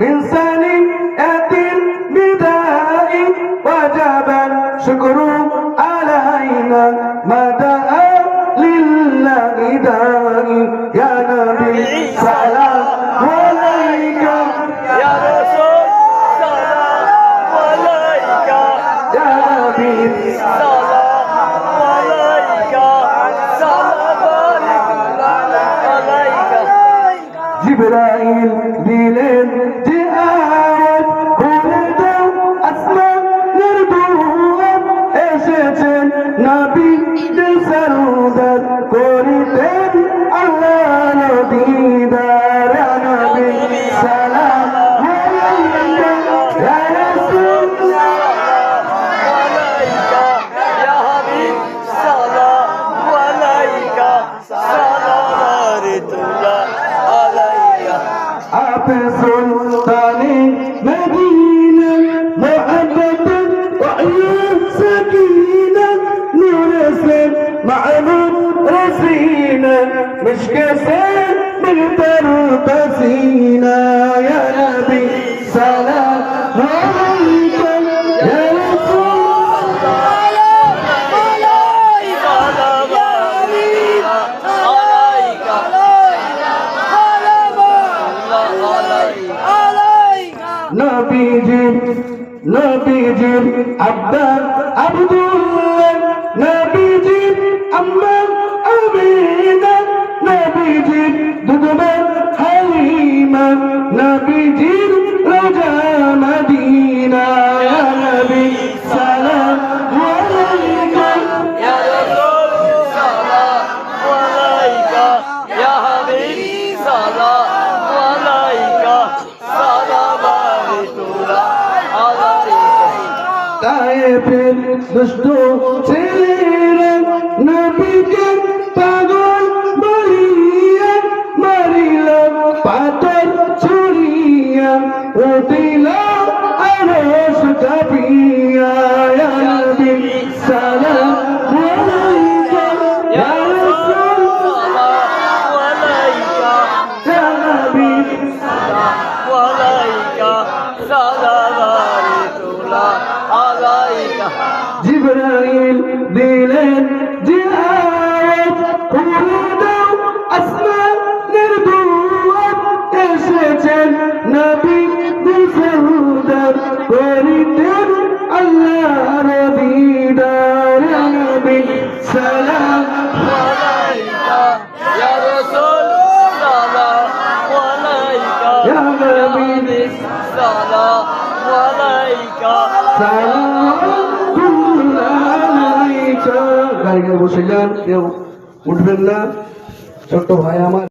من سنيئة بداء وجبا شكر علينا ما دعا لله داعي يا نبي سلام عليك. يا رسول سلام عليك. يا نبي سلام عليك سلام سلطان مدينة محبة وعيا سكينة نور اسلام معبود رسينا مش كسان بالتر قسينا يا نبي سلام. নবীজির নবীজির আব্দার আব্দুল্লাহ নবীজির আম্মা আমিনা নবীজির দুদবা হালিমা নবীজির রাজা মদিনা। দুষ্ট ছেলেরা নবীকে পাগল বলিয়া মারিল পাথর ছুড়িয়া উঠিল আরশ কাঁপিয়া জিবরাইল দিলেন জিয়ারত করে দাও আসমানের দুয়ার এসেছেন নবী দুসুদার করিতেন আল্লাহর দিদার নবী সালাম আলাইকা ইয়া রাসূল গাড়ি বসে যান কেউ উঠবেন না। ছোট্ট ভাই আমার